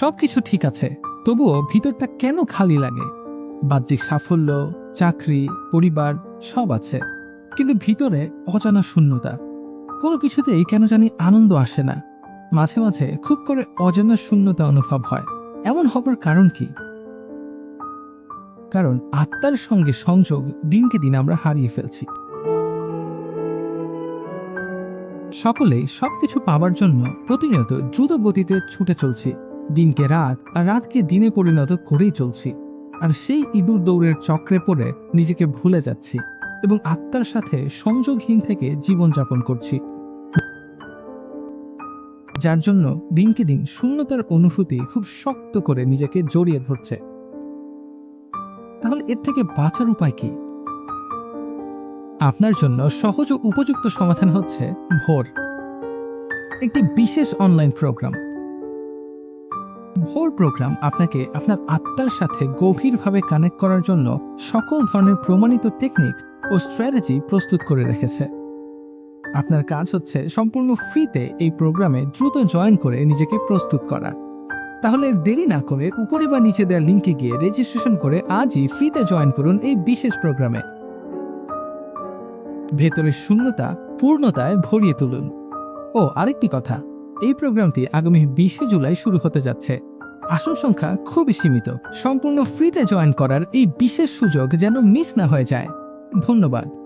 সবকিছু ঠিক আছে। তবুও ভিতরটা কেন খালি লাগে? বাহ্যিক সাফল্য, চাকরি, পরিবার, সব আছে। কিন্তু ভিতরে অজানা শূন্যতা। কোনো কিছুতেই কেন জানি আনন্দ আসে না। মাঝে মাঝে খুব করে অজানা শূন্যতা অনুভব হয়। এমন হবার কারণ কি? কারণ আত্মার সঙ্গে সংযোগ দিনকে দিন আমরা হারিয়ে ফেলছি। সকলেই সবকিছু পাওয়ার জন্য প্রতিনিয়ত দ্রুত গতিতে ছুটে চলছি। দিনকে রাত আর রাতকে দিনে পরিণত করেই চলছি। আর সেই ইঁদুর দৌড়ের চক্রে পড়ে নিজেকে ভুলে যাচ্ছি এবং আত্মার সাথে সংযোগহীন থেকে জীবনযাপন করছি। যার জন্য দিনকে দিন শূন্যতার অনুভূতি খুব শক্ত করে নিজেকে জড়িয়ে ধরছে। তাহলে এর থেকে বাঁচার উপায় কি? আপনার জন্য সহজ ও উপযুক্ত সমাধান হচ্ছে ভোর। একটি বিশেষ অনলাইন প্রোগ্রাম ভোর প্রোগ্রাম আপনাকে আপনার আত্মার সাথে গভীরভাবে কানেক্ট করার জন্য সকল ধরনের প্রমাণিত টেকনিক ও স্ট্র্যাটেজি প্রস্তুত করে রেখেছে। আপনার কাজ হচ্ছে সম্পূর্ণ ফ্রিতে এই প্রোগ্রামে দ্রুত জয়েন করে নিজেকে প্রস্তুত করা। তাহলে দেরি না করে উপরে বা নিচে দেওয়া লিঙ্কে গিয়ে রেজিস্ট্রেশন করে আজই ফ্রিতে জয়েন করুন এই বিশেষ প্রোগ্রামে ভেতরের শূন্যতা পূর্ণতায় ভরিয়ে তুলুন। ও আরেকটি কথা এই প্রোগ্রামটি আগামী বিশে জুলাই শুরু হতে যাচ্ছে। আসন সংখ্যা খুবই সীমিত। সম্পূর্ণ ফ্রিতে জয়েন করার এই বিশেষ সুযোগ যেন মিস না হয়ে যায়। ধন্যবাদ।